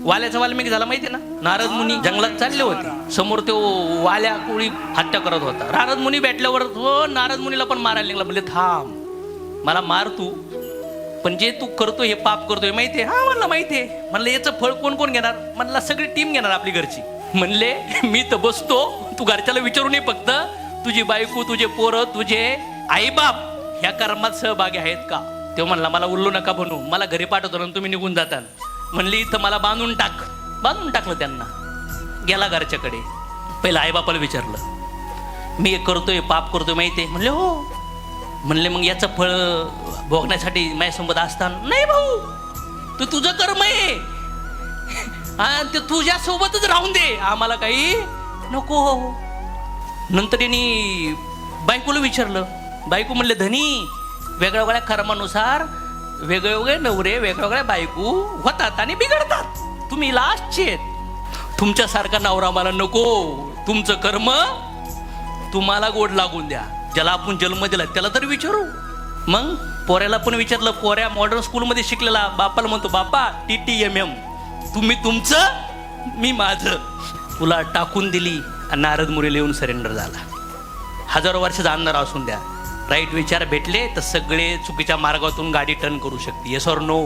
वाल्याचा वाल्मिक झाला माहिती ना? नारद मुनी जंगलात चालले होते. समोर तो वाल्या कोळी हत्या करत होता. नारद मुनी भेटल्यावर हो नारद मुनीला पण मारायला लागला म्हणजे थांब मला मार तू. पण जे तू करतोय हे पाप करतोय माहितीये हा म्हणलं माहितीये म्हणलं याचं फळ कोण कोण घेणार? म्हणला सगळी टीम घेणार आपली घरची. म्हणले मी तर बसतो. तू घरच्याला विचारू नये फक्त. तुझी बायको तुझे पोरं तुझे आईबाप ह्या कर्मात सहभागी आहेत का? तो म्हणला मला उल्लू नका बनू मला घरी पाठवतो ना तुम्ही निघून जाताल. म्हणली इथं मला बांधून टाक. बांधून टाकलं त्यांना. गेला घरच्याकडे. पहिलं आईबापाला विचारलं मी हे करतोय पाप करतोय आहे म्हणले हो. म्हणले मग याचं फळ भोगण्यासाठी माझ्यासोबत असताना? नाही भाऊ तू तुझं कर्म आहे. हा ते तुझ्या सोबतच राहून दे. आम्हाला काही नको. नंतर यांनी बायकोला विचारलं. बायको म्हणले धनी वेगळ्या वेगळ्या कर्मानुसार वेगळे वेगळे नवरे वेगवेगळ्या बायको होतात आणि बिघडतात. तुम्ही लास्टचे आहेत. तुमच्यासारखा नवरा मला नको. तुमचं कर्म तुम्हाला गोड लागून द्या. ज्याला आपण जन्म दिला त्याला तर विचारू. मग पोऱ्याला पण विचारलं पोऱ्या मॉडर्न स्कूलमध्ये शिकलेला बापाला म्हणतो बापा टी टी एम एम तुम्ही तुमचं मी माझं. तुला टाकून दिली आणि नारद मुरीला येऊन सरेंडर झाला. हजारो वर्ष जाणणार असून द्या. राईट विचार भेटले तर सगळे चुकीच्या मार्गातून गाडी टर्न करू शकते. Yes or no